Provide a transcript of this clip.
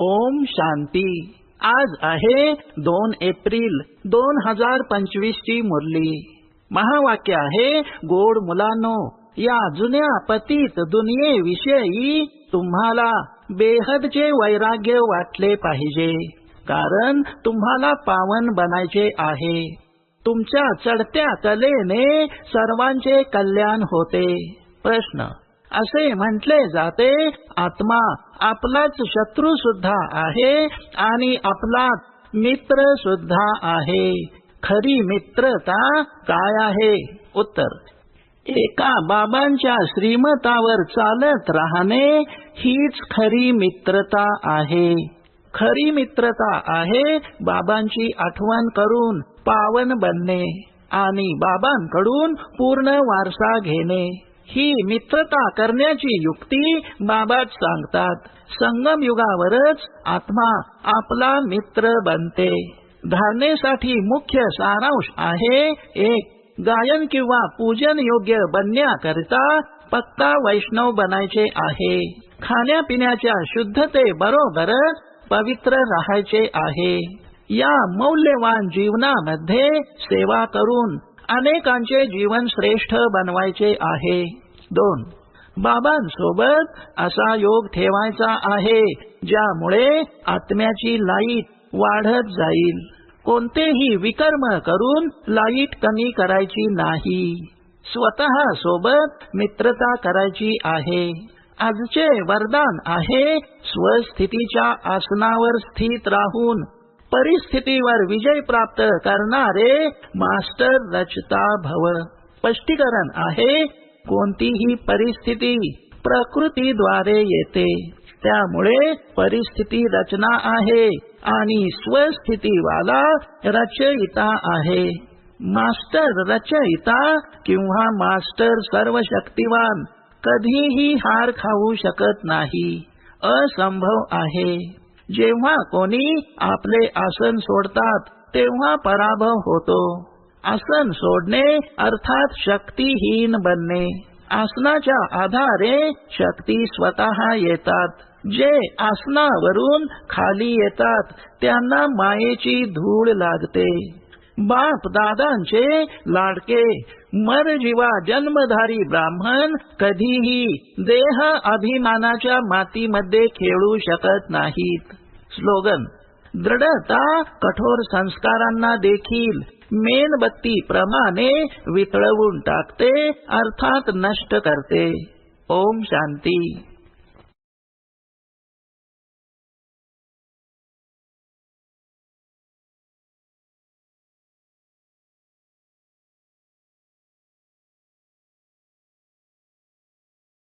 ओम शांती. आज आहे दोन एप्रिल दोन हजार पंचवीस ची मुरली. महावाक्य आहे गोड मुलांनो या जुन्या पतीत दुनियेविषयी तुम्हाला बेहदचे वैराग्य वाटले पाहिजे. कारण तुम्हाला पावन बनायचे आहे. तुमच्या चढत्या कलेने सर्वांचे कल्याण होते. प्रश्न असे म्हटले जाते आत्मा आपलाच शत्रू सुद्धा आहे आणि आपलाच मित्र सुद्धा आहे. खरी मित्रता काय आहे? उत्तर. एका बाबांच्या श्रीमतावर चालत राहणे हीच खरी मित्रता आहे. खरी मित्रता आहे बाबांची आठवण करून पावन बनणे आणि बाबांकडून पूर्ण वारसा घेणे. ही मित्रता करण्याची युक्ती बाबाच सांगतात. संगम युगावरच आत्मा आपला मित्र बनते. धारणेसाठी मुख्य सारांश आहे एक गायन किंवा पूजन योग्य बनण्याकरिता पक्का वैष्णव बनायचे आहे. खाण्यापिण्याच्या शुद्धते बरोबरच पवित्र राहायचे आहे. या मौल्यवान जीवनामध्ये सेवा करून अनेकांचे जीवन श्रेष्ठ बनवायचे आहे. दोन बाबांसोबत असा योग ठेवायचा आहे ज्यामुळे आत्म्याची लाइट वाढत जाईल. कोणतेही विकर्म करून लाइट कमी करायची नाही. स्वतः सोबत मित्रता करायची आहे. आजचे वरदान आहे स्वस्थितीच्या आसनावर स्थित राहून परिस्थितीवर विजय प्राप्त करणारे मास्टर रचता भव. स्पष्टीकरण आहे कोणतीही परिस्थिती प्रकृतीद्वारे येते. त्यामुळे परिस्थिती रचना आहे आणि स्वस्थितीवाला रचयिता आहे. मास्टर रचयिता किंवा मास्टर सर्व शक्तिवान कधीही हार खाऊ शकत नाही. असंभव आहे. जेव्हा कोणी आपले आसन सोडतात तेव्हा पराभव होतो. आसन सोडणे अर्थात शक्तीहीन बनणे. आसनाच्या आधारे शक्ती स्वतः येतात. जे आसनावरून खाली येतात त्यांना मायेची धूळ लागते. बाप दादांचे लाडके मरजीवा जन्मधारी ब्राह्मण कधीही देह अभिमानाच्या मातीमध्ये खेळू शकत नाहीत. स्लोगन दृढता कठोर संस्कारांना देखील मेणबत्ती प्रमाणे वितळवून टाकते अर्थात नष्ट करते. ओम शांती.